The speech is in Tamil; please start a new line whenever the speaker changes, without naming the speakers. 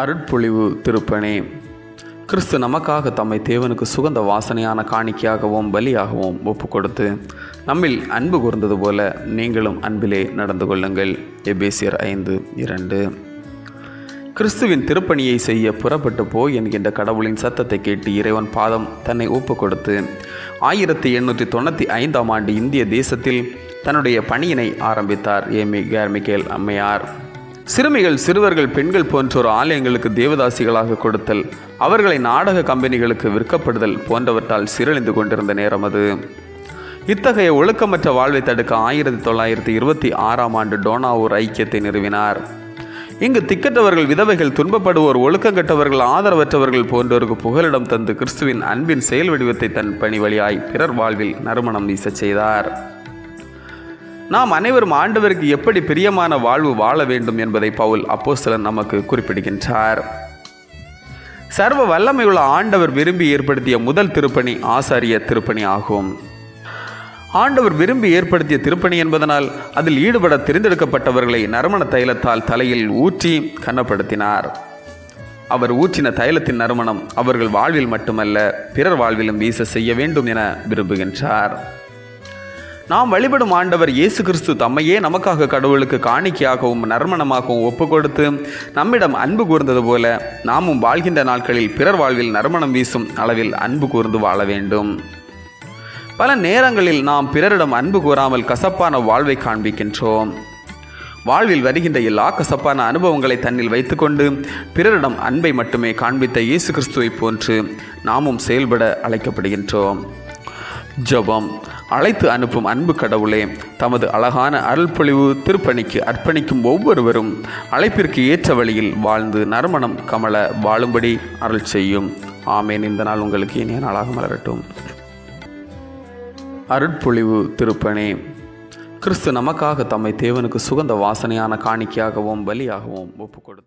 அருட்பொழிவு திருப்பணி கிறிஸ்து நமக்காக தம்மை தேவனுக்கு சுகந்த வாசனையான காணிக்கையாகவும் பலியாகவும் ஒப்பு கொடுத்து நம்மில் அன்பு கூர்ந்தது போல நீங்களும் அன்பிலே நடந்து கொள்ளுங்கள். எபேசியர் ஐந்து இரண்டு. கிறிஸ்துவின் திருப்பணியை செய்ய புறப்பட்டு போ என்கின்ற கடவுளின் சத்தத்தை கேட்டு இறைவன் பாதம் தன்னை ஒப்பு கொடுத்து ஆயிரத்தி எண்ணூற்றி தொண்ணூற்றி ஐந்தாம் ஆண்டு இந்திய தேசத்தில் தன்னுடைய பணியினை ஆரம்பித்தார். ஏமி கேர்மிகேல் அம்மையார். சிறுமிகள் சிறுவர்கள் பெண்கள் போன்றோர் ஆலயங்களுக்கு தேவதாசிகளாக கொடுத்தல் அவர்களை நாடக கம்பெனிகளுக்கு விற்கப்படுதல் போன்றவற்றால் சீரழிந்து கொண்டிருந்த நேரம் அது. இத்தகைய ஒழுக்கமற்ற வாழ்வை தடுக்க ஆயிரத்தி தொள்ளாயிரத்தி இருபத்தி ஆறாம் ஆண்டு டோனாவூர் ஐக்கியத்தை நிறுவினார். இங்கு திக்கற்றவர்கள் விதவைகள் துன்பப்படுவோர் ஒழுக்கங்கட்டவர்கள் ஆதரவற்றவர்கள் போன்றோருக்கு புகலிடம் தந்து கிறிஸ்துவின் அன்பின் செயல் வடிவத்தை தன் பணி வழியாய் பிறர் வாழ்வில் நறுமணம் வீசச் செய்தார். நாம் அனைவரும் ஆண்டவருக்கு எப்படி பிரியமான வாழ்வு வாழ வேண்டும் என்பதை பவுல் அப்போஸ்தலன் நமக்கு குறிப்பிடுகின்றார். சர்வ வல்லமையுள்ள ஆண்டவர் விரும்பி ஏற்படுத்திய முதல் திருப்பணி ஆசாரிய திருப்பணி ஆகும். ஆண்டவர் விரும்பி ஏற்படுத்திய திருப்பணி என்பதனால் அதில் ஈடுபட தெரிந்தெடுக்கப்பட்டவர்களை நறுமண தைலத்தால் தலையில் ஊற்றி கண்ணப்படுத்தினார் அவர் ஊற்றின தைலத்தின் நறுமணம் அவர்கள் வாழ்வில் மட்டுமல்ல பிறர் வாழ்விலும் வீச செய்ய வேண்டும் என விரும்புகின்றார். நாம் வழிபடும் ஆண்டவர் இயேசு கிறிஸ்து தம்மையே நமக்காக கடவுளுக்கு காணிக்கையாகவும் நறுமணமாகவும் ஒப்பு கொடுத்து நம்மிடம் அன்பு கூர்ந்தது போல நாமும் வாழ்கின்ற நாட்களில் பிறர் வாழ்வில் நறுமணம் வீசும் அளவில் அன்பு கூர்ந்து வாழ வேண்டும். பல நேரங்களில் நாம் பிறரிடம் அன்பு கூறாமல் கசப்பான வாழ்வை காண்பிக்கின்றோம். வாழ்வில் வருகின்ற எல்லா கசப்பான அனுபவங்களை தன்னில் வைத்துக்கொண்டு பிறரிடம் அன்பை மட்டுமே காண்பித்த இயேசு கிறிஸ்துவை போன்று நாமும் செயல்பட அழைக்கப்படுகின்றோம். ஜபம். அழைத்து அனுப்பும் அன்பு கடவுளே தமது அழகான அருள்பொழிவு திருப்பணிக்கு அர்ப்பணிக்கும் ஒவ்வொருவரும் அழைப்பிற்கு ஏற்ற வழியில் வாழ்ந்து நறுமணம் கமல வாழும்படி அருள் செய்யும். ஆமேன். இந்த நாள் உங்களுக்கு இனிய நாளாக மலரட்டும். அருட்பொழிவு திருப்பணி. கிறிஸ்து நமக்காக தம்மை தேவனுக்கு சுகந்த வாசனையான காணிக்கையாகவும் பலியாகவும் ஒப்புக்கொடு